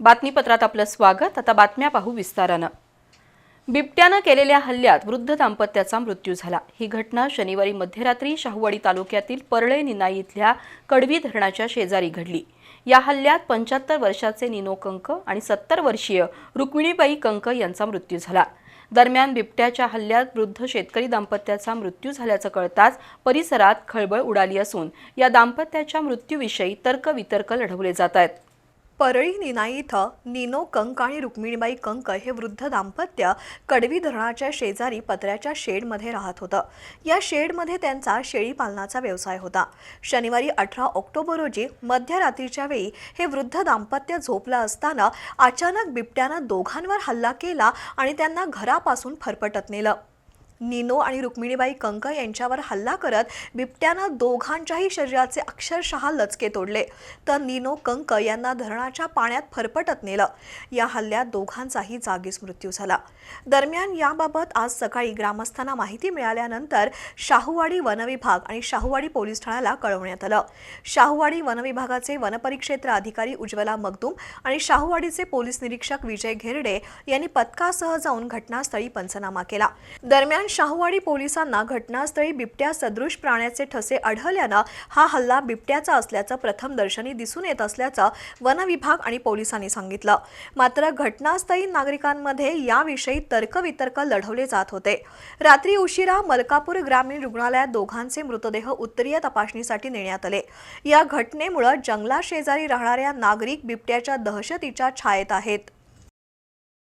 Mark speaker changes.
Speaker 1: बातमीपत्रात आपलं स्वागत. आता बातम्या पाहू विस्तारानं. बिबट्यानं केलेल्या हल्ल्यात वृद्ध दाम्पत्याचा मृत्यू झाला. ही घटना शनिवारी मध्यरात्री शाहूवाडी तालुक्यातील परळे निनाई इथल्या कडवी धरणाच्या शेजारी घडली. या हल्ल्यात पंच्याहत्तर वर्षाचे निनो कंक आणि सत्तर वर्षीय रुक्मिणीबाई कंक यांचा मृत्यू झाला. दरम्यान बिबट्याच्या हल्ल्यात वृद्ध शेतकरी दाम्पत्याचा मृत्यू झाल्याचं कळताच परिसरात खळबळ उडाली असून या दाम्पत्याच्या मृत्यूविषयी तर्कवितर्क लढवले जात आहेत.
Speaker 2: परळी निनाई इथं निनो कंक आणि रुक्मिणीबाई कंक हे वृद्ध दाम्पत्य कडवी धरणाच्या शेजारी पत्र्याच्या शेडमध्ये राहत होतं. या शेडमध्ये त्यांचा शेळी पालनाचा व्यवसाय होता. शनिवारी अठरा ऑक्टोबर रोजी मध्यरात्रीच्या वेळी हे वृद्ध दाम्पत्य झोपलं असताना अचानक बिबट्यानं दोघांवर हल्ला केला आणि त्यांना घरापासून फरफटत नेलं. निनो आणि रुक्मिणीबाई कंक यांच्यावर हल्ला करत बिबट्यानं दोघांच्याही शरीराचे अक्षरशः लचके तोडले. तर निनो कंक यांना धरणाच्या पाण्यात फरफटत नेलं. या हल्ल्यात दोघांचाही जागीच मृत्यू झाला. दरम्यान याबाबत आज सकाळी ग्रामस्थांना माहिती मिळाल्यानंतर शाहूवाडी वनविभाग आणि शाहूवाडी पोलीस ठाण्याला कळवण्यात आलं. शाहूवाडी वनविभागाचे वनपरिक्षेत्र अधिकारी उज्ज्वला मगदूम आणि शाहूवाडीचे पोलीस निरीक्षक विजय घेरडे यांनी पथकासह जाऊन घटनास्थळी पंचनामा केला. दरम्यान शाहूवाडी पोलिसांना घटनास्थळी बिबट्या सदृश प्राण्याचे ठसे आढळल्यानं हा हल्ला बिबट्याचा असल्याचं प्रथम दर्शनी दिसून येत असल्याचं वनविभाग आणि पोलिसांनी सांगितलं. मात्र घटनास्थळी नागरिकांमध्ये याविषयी तर्कवितर्क लढवले जात होते. रात्री उशिरा मलकापूर ग्रामीण रुग्णालयात दोघांचे मृतदेह उत्तरीय तपासणीसाठी नेण्यात आले. या घटनेमुळे जंगला शेजारी राहणाऱ्या नागरिक बिबट्याच्या दहशतीच्या छायेत आहेत.